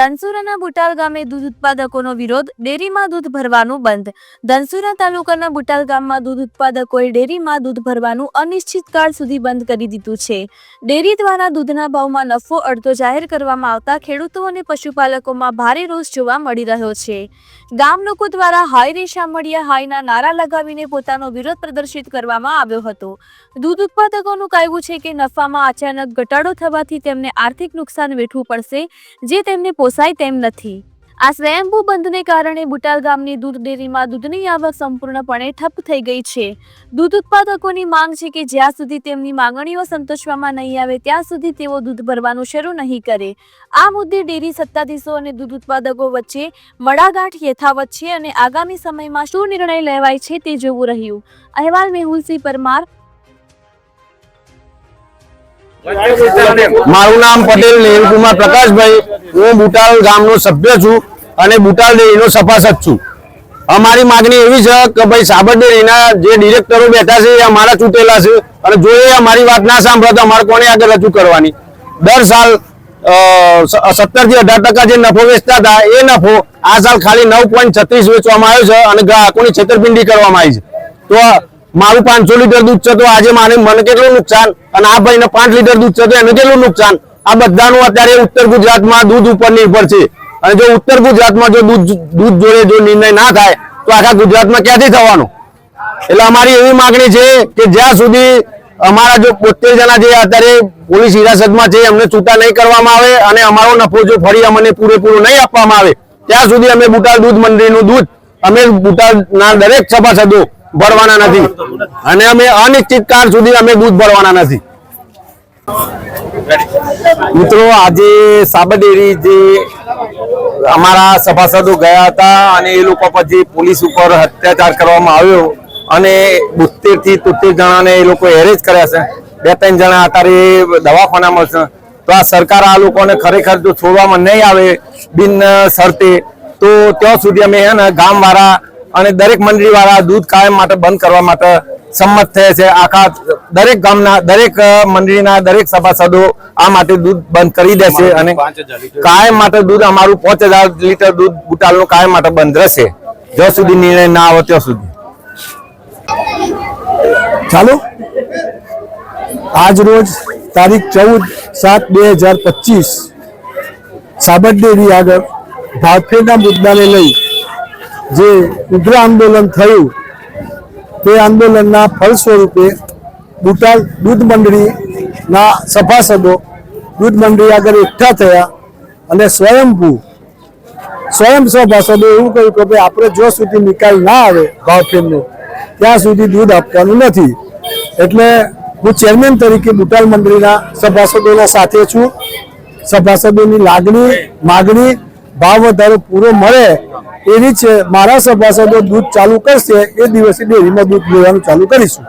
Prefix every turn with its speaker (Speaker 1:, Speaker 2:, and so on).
Speaker 1: ધનસુરાના બુટાલ ગામે દૂધ ઉત્પાદકોનો વિરોધ, ડેરીમાં દૂધ ભરવાનું બંધ. ધનસુરા તાલુકાના બુટાલ ગામમાં દૂધ ઉત્પાદકોએ ડેરીમાં દૂધ ભરવાનું અનિશ્ચિત કાળ સુધી બંધ કરી દીધું છે. ડેરી દ્વારા દૂધના ભાવમાં નફો અડધો જાહેર કરવામાં આવતા ખેડૂતો અને પશુપાલકોમાં ભારે રોષ જોવા મળી રહ્યો છે. ગામ લોકો દ્વારા હાય રે શામળિયા હાયના નારા લગાવીને પોતાનો વિરોધ પ્રદર્શિત કરવામાં આવ્યો હતો. દૂધ ઉત્પાદકોનું કહેવું છે કે નફામાં અચાનક ઘટાડો થવાથી તેમને આર્થિક નુકસાન વેઠવું પડશે, જે તેમને પોસાય તેમ નથી. આ સ્વયંભૂ બંધને કારણે બુટાલ ગામની દૂધ ડેરીમાં દૂધની આવક સંપૂર્ણપણે ઠપ થઈ ગઈ છે. દૂધ ઉત્પાદકોની માંગ છે કે જ્યાં સુધી તેમની માંગણીઓ સંતોષવામાં નહીં આવે, ત્યાં સુધી તેઓ દૂધ ભરવાનું શરૂ નહીં કરે. આ મુદ્દે ડેરી સત્તાધીશો અને દૂધ ઉત્પાદકો વચ્ચે મડાગાંઠ યથાવત છે અને આગામી સમયમાં શું નિર્ણય લેવાય છે તે જોવું રહ્યું. અહેવાલ મેહુલસિંહ પરમાર.
Speaker 2: મારું નામ પટેલ નેહલકુમાર પ્રકાશભાઈ. હું બુટાલ ગામનો સભ્ય છું અને બુટાલ ડેરીનો સભાસદ છું. અમારી માગણી એવી છે કે ભાઈ સાબર ડેરીના જે ડિરેક્ટરો બેઠા છે એ અમારા ચૂંટેલા છે અને જો એ અમારી વાત ના સાંભળે તો અમારે કોને આગળ રજૂ કરવાની? દર સાલ સત્તરથી અઢાર ટકા જે નફો વેચતા હતા, એ નફો આ સાલ ખાલી નવ પોઈન્ટ છત્રીસ વેચવામાં આવ્યો છે અને ગ્રાહકોની છેતરપિંડી કરવામાં આવી છે. તો મારું પાંચસો લીટર દૂધ છે તો આજે મારે મને કેટલું નુકસાન? અને આ ભાઈને પાંચ લીટર દૂધ છે તો એને કેટલું નુકસાન? આ બધાનું અત્યારે ઉત્તર ગુજરાતમાં દૂધ ઉપર નિર્ભર છે. અને જો ઉત્તર ગુજરાતમાં જો દૂધ દૂધ જોડે જો નિર્ણય ના થાય, તો આખા ગુજરાતમાં ક્યાંથી થવાનો? એટલે અમારી એવી માગણી છે કે જ્યાં સુધી અમારા જો બોતેર જણા જે અત્યારે પોલીસ હિરાસતમાં છે, એમને છૂટા નહીં કરવામાં આવે અને અમારો નફો જો ફરી અમને પૂરેપૂરો નહીં આપવામાં આવે, ત્યાં સુધી અમે બુટાલ દૂધ મંડળીનું દૂધ અમે બુટાલના દરેક સભાસદો ભરવાના નથી. અને અમે અનિશ્ચિત કાળ સુધી અમે દૂધ ભરવાના નથી. મિત્રો, આજે સાબરડેરી જે અમારા સભાસદો ગયા હતા અને એ લોકો પછી પોલીસ ઉપર અત્યાચાર કરવામાં આવ્યો અને બોતેરથી તોતેર જણાને એ લોકો એરેજ કર્યા છે. બે ત્રણ જણા અત્યારે દવાખાનામાં છે. તો આ સરકાર આ લોકોને ખરેખર જો છોડવામાં નહીં આવે બિન શરતે, તો ત્યાં સુધી અમે હે ને ગામવાળા અને દરેક મંડળી વાળા દૂધ કાયમ માટે બંધ કરવા માટે સંમત થયા છે. આખા દરેક ગામના દરેક મંડળીના દરેક સભાસદો આ માટે દૂધ બંધ કરી દેશે અને કાયમ માટે દૂધ અમારું પાંચ હજાર લીટર દૂધ બુટાલનું કાયમ માટે બંધ રહેશે. જ્યાં સુધી નિર્ણય ના આવે ત્યાં સુધી.
Speaker 3: ચાલો. આજ રોજ તારીખ ચૌદ સાત બે હજાર પચીસ સાબર ડેરી આગળ ભાવફેરના મુદ્દાને લઈ જે ઉગ્ર આંદોલન થયું તે આંદોલનના ફળ સ્વરૂપે બુટાલ દૂધ મંડળીના સભાસદો દૂધ મંડળી આગળ એકઠા થયા અને સ્વયંભૂ, સ્વયં સભાસદો એવું કહ્યું કે ભાઈ આપણે જો સુધી નિકાલ ના આવે ભાવફેરનો ત્યાં સુધી દૂધ આપવાનું નથી. એટલે હું ચેરમેન તરીકે બુટાલ મંડળીના સભાસદોના સાથે છું. સભાસદોની લાગણી, માગણી ભાવ વધારો પૂરો મળે એવી છે. મારા સભાસદો દૂધ ચાલુ કરશે, એ દિવસે ડેરીમાં દૂધ લેવાનું ચાલુ કરીશું.